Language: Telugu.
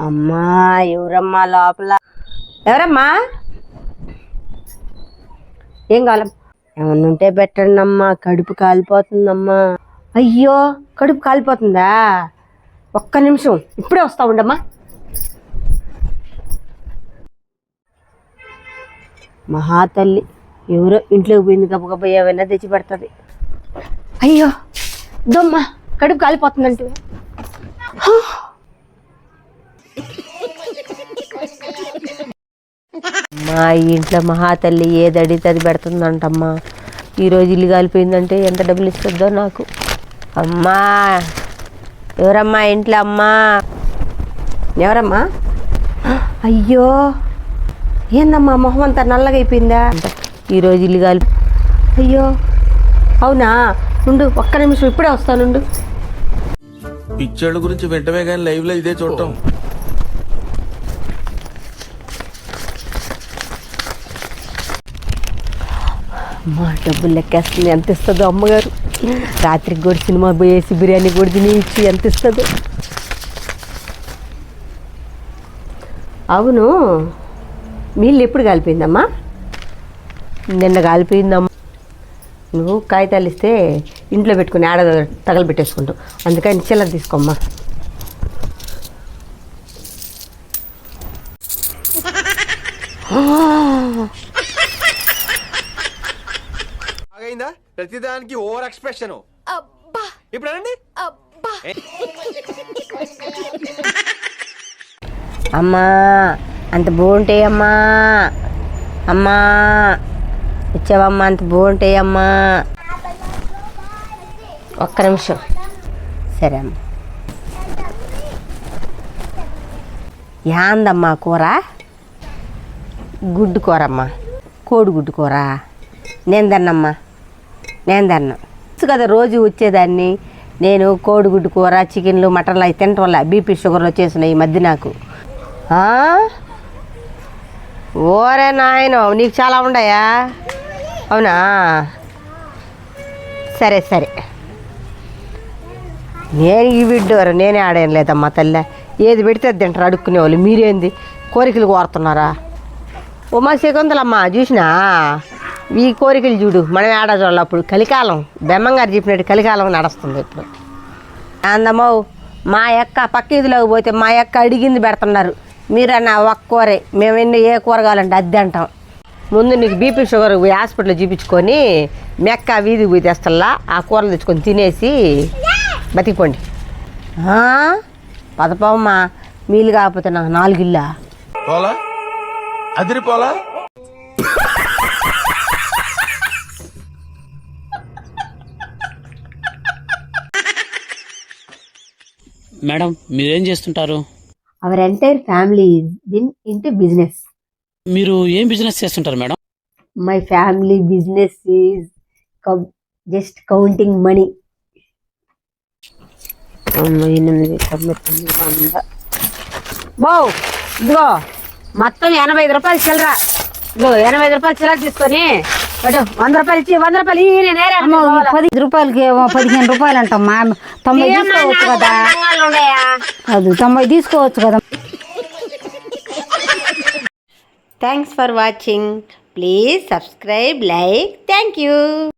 అమ్మా ఎవరమ్మా లోపల? ఎవరమ్మా? ఏం కావాలి? ఏమన్నా ఉంటే పెట్టండి అమ్మా కడుపు కాలిపోతుందమ్మా. అయ్యో కడుపు కాలిపోతుందా? ఒక్క నిమిషం ఇప్పుడే వస్తా ఉండమ్మా. మహాతల్లి ఎవరో ఇంట్లోకి పోయింది గబగబా ఏమైనా తెచ్చి పెడుతుంది. అయ్యో దొమ్మ కడుపు కాలిపోతుందంటే. మా ఇంట్లో మహాతల్లి ఏదడితే అది పెడుతుందంటమ్మా. ఈరోజు ఇల్లు కాలిపోయిందంటే ఎంత డబ్బులు ఇస్తుందో నాకు. అమ్మా! ఎవరమ్మా ఇంట్లో అమ్మా? ఎవరమ్మా? అయ్యో! ఏందమ్మా మొహం అంతా నల్లగా అయిపోయిందా? ఈరోజు ఇల్లు కాలి అయ్యో! అవునా? నుండు ఒక్క నిమిషం ఇప్పుడే వస్తానుండు. పిక్చర్ల గురించి వెంటనే కానీ లైవ్లో ఇదే చూడటం. అమ్మ డబ్బులు లెక్కేస్తుంది. ఎంత ఇస్తుందో అమ్మగారు. రాత్రికి కూడా సినిమా పోయేసి బిర్యానీ కూడా తిని ఇచ్చి ఎంత ఇస్తుందో. అవును నీళ్ళు ఎప్పుడు కాలిపోయిందమ్మా? నిన్న కాలిపోయిందమ్మా. నువ్వు కాగితాలు ఇస్తే ఇంట్లో పెట్టుకుని ఆడ తగలబెట్టేసుకుంటావు. అందుకని చిల్లర తీసుకోమ్మా. బాగైందా ప్రతిదానికి ఓవర్ ఎక్స్ప్రెషన్. ఇప్పుడు అనండి. అమ్మా! అంత బాగుంటాయి అమ్మా! అమ్మా! వచ్చావమ్మా అంత బాగుంటాయి అమ్మా! ఒక్క నిమిషం. సరే అమ్మ. యాందమ్మా కూర? గుడ్డు కూర అమ్మా కోడిగుడ్డు కూర. నేను తిన్నమ్మా. నేను తిన్నా కదా రోజు వచ్చేదాన్ని నేను కోడిగుడ్డు కూర చికెన్లు మటన్లు అవి తినటం వల్ల బీపీ షుగర్లు వచ్చేసినాయి ఈ మధ్య నాకు. ఓరే నాయన నీకు చాలా ఉన్నాయా? అవునా? సరే సరే. నేను ఈ బిడ్డోరు నేనే ఆడాను లేదమ్మా తల్లి. ఏది పెడితే అది తింటారు అడుక్కునే వాళ్ళు మీరేంది? కోరికలు కోరుతున్నారా? ఉమా శకుంతలమ్మ చూసినా? ఈ కోరికలు చూడు మనం ఏడా చూడాలి అప్పుడు కలికాలం బెమ్మంగారు చెప్పినట్టు కలికాలం నడుస్తుంది ఇప్పుడు. అందమ్మో మా యొక్క పక్క ఇదిలోకి పోతే మా యొక్క అడిగింది పెడుతున్నారు మీరన్న ఒక్క కూరే మేము ఎన్ని ఏ కూర కావాలంటే అద్దె అంటాం. ముందు నీకు బీపీ షుగర్ పోయి హాస్పిటల్లో చూపించుకొని మెక్క వీధి పోయి తెస్తల్లా ఆ కూరలు తెచ్చుకొని తినేసి బతికిపోండి. ఆ? పదపోమ్మా మీలు కాకపోతే నాకు నాలుగిల్లా. పోలా? అదిరిపోలా? మేడం మీరేం చేస్తుంటారు? Our entire family is been into business మీరు ఏం బిజినెస్ చేస్తుంటారు madam? My family business is just counting money ఎనిమిది తొమ్మిది తొమ్మిది వంద బో ఇదిగో మొత్తం ఎనభై ఐదు రూపాయలు చిల్లర. ఇదిగో ఎనభై ఐదు రూపాయలు చిల్లర తీసుకొని వంద రూపాయలు ఇచ్చి వంద రూపాయలు నేను అమ్మ. పది రూపాయలకి ఏమో పదిహేను రూపాయలు అంటమ్మా తొంభై తీసుకోవచ్చు కదా? అది తొంభై తీసుకోవచ్చు కదా. Thanks for watching please subscribe like thank you